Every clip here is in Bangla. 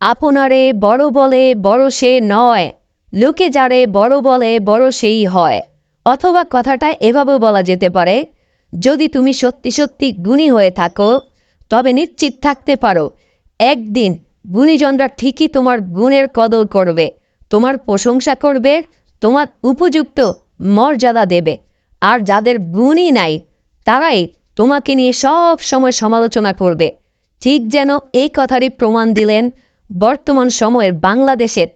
আপনারে বড় বলে বড় সে নয়, লোকে যারে বড় বলে বড় সেই হয়। অথবা কথাটা এভাবে বলা যেতে পারে, যদি তুমি সত্যি সত্যি গুণী হয়ে থাকো, তবে নিশ্চিত থাকতে পারো, একদিন গুণীজনরা ঠিকই তোমার গুণের কদর করবে, তোমার প্রশংসা করবে, তোমার উপযুক্ত মর্যাদা দেবে। আর যাদের গুণই নাই, তারাই তোমাকে নিয়ে সব সময় সমালোচনা করবে। ঠিক যেন এই কথারই প্রমাণ দিলেন বর্তমান সময়ের বাংলাদেশের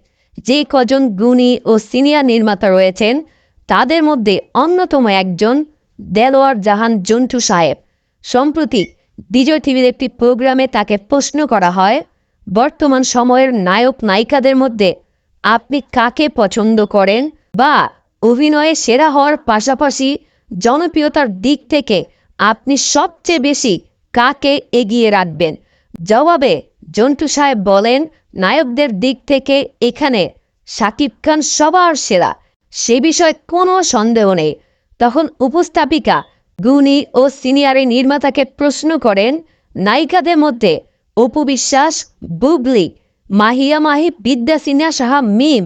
যে কজন গুণী ও সিনিয়র নির্মাতা রয়েছেন, তাদের মধ্যে অন্যতম একজন দেলোয়ার জাহান জন্টু সাহেব। সম্প্রতি বিজয় টিভির একটি প্রোগ্রামে তাকে প্রশ্ন করা হয়, বর্তমান সময়ের নায়ক নায়িকাদের মধ্যে আপনি কাকে পছন্দ করেন বা অভিনয়ে সেরা হওয়ার পাশাপাশি জনপ্রিয়তার দিক থেকে আপনি সবচেয়ে বেশি কাকে এগিয়ে রাখবেন? জবাবে জন্টু সাহেব বলেন, নায়কদের দিক থেকে এখানে সাকিব খান সবার সেরা, সে বিষয়ে কোনো সন্দেহ নেই। তখন উপস্থাপিকা, গুণী ও সিনিয়রে নির্মাতাকে প্রশ্ন করেন, নায়িকাদের মধ্যে অপু বিশ্বাস, বুবলি, মাহিয়া মাহি, বিদ্যা সিনহা সাহা, মিম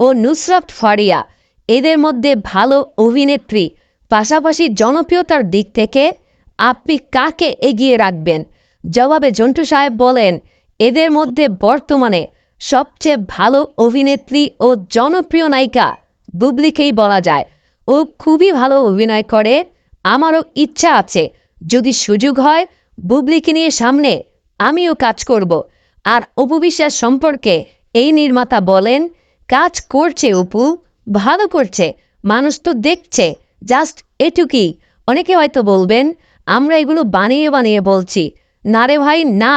ও নুসরাত ফারিয়া, এদের মধ্যে ভালো অভিনেত্রী। পাশাপাশি জনপ্রিয়তার দিক থেকে আপনি কাকে এগিয়ে রাখবেন? জবাবে জন্টু সাহেব বলেন, এদের মধ্যে বর্তমানে সবচেয়ে ভালো অভিনেত্রী ও জনপ্রিয় নায়িকা বুবলিকেই বলা যায়। ও খুবই ভালো অভিনয় করে। আমারও ইচ্ছা আছে, যদি সুযোগ হয় বুবলিকে নিয়ে সামনে আমিও কাজ করব। আর অপবিশ্বাস সম্পর্কে এই নির্মাতা বলেন, কাজ করছে অপু, ভালো করছে, মানুষ তো দেখছে, জাস্ট এটুকুই। অনেকে হয়তো বলবেন, আমরা এগুলো বানিয়ে বানিয়ে বলছি না রে ভাই, না।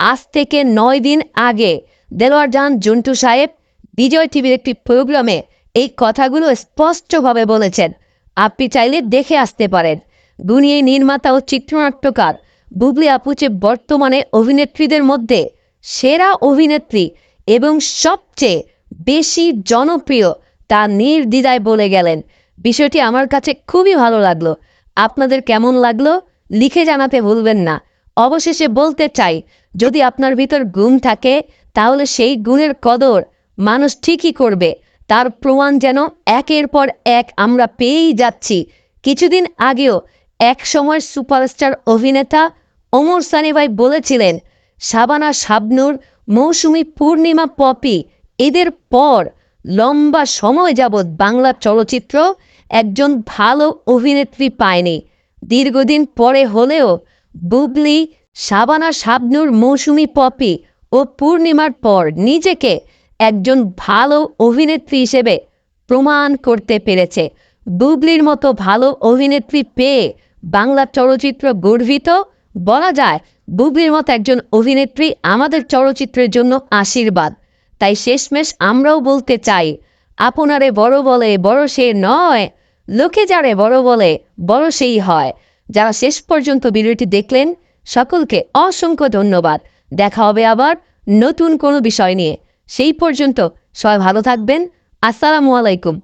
আজ থেকে নয় দিন আগে দেলোয়ার জাহান জন্টু সাহেব বিজয় টিভির একটি প্রোগ্রামে এই কথাগুলো স্পষ্টভাবে বলেছেন। আপনি চাইলে দেখে আসতে পারেন। এই নির্মাতা ও চিত্রনাট্যকার বুবলি আপুচে বর্তমানে অভিনেত্রীদের মধ্যে সেরা অভিনেত্রী এবং সবচেয়ে বেশি জনপ্রিয় তা নির্দ্বিধায় বলে গেলেন। বিষয়টি আমার কাছে খুবই ভালো লাগল। আপনাদের কেমন লাগল লিখে জানাতে ভুলবেন না। অবশেষে বলতে চাই, যদি আপনার ভিতর গুণ থাকে, তাহলে সেই গুণের কদর মানুষ ঠিকই করবে। তার প্রমাণ যেন একের পর এক আমরা পেয়েই যাচ্ছি। কিছুদিন আগেও এক সময় সুপারস্টার অভিনেতা ওমর সানিভাই বলেছিলেন শাবানা শাবনুর, মৌসুমী পূর্ণিমা পপি, এদের পর লম্বা সময় যাবৎ বাংলা চলচ্চিত্র একজন ভালো অভিনেত্রী পায়নি। দীর্ঘদিন পরে হলেও বুবলি, শাবানা শাবনুর মৌসুমী পপি ও পূর্ণিমার পর নিজেকে একজন ভালো অভিনেত্রী হিসেবে প্রমাণ করতে পেরেছে। বুবলির মতো ভালো অভিনেত্রী পেয়ে বাংলা চলচ্চিত্র গর্বিত। বলা যায়, বুবলির মতো একজন অভিনেত্রী আমাদের চলচ্চিত্রের জন্য আশীর্বাদ। তাই শেষমেশ আমরাও বলতে চাই, আপনারে বড় বলে বড় সে নয়, লোকে যারে বড় বলে বড় সেই হয়। যারা শেষ পর্যন্ত ভিডিওটি দেখলেন, সকলকে অসংখ্য ধন্যবাদ। দেখা হবে আবার নতুন কোনো বিষয় নিয়ে। সেই পর্যন্ত সবাই ভালো থাকবেন। আসসালামু আলাইকুম।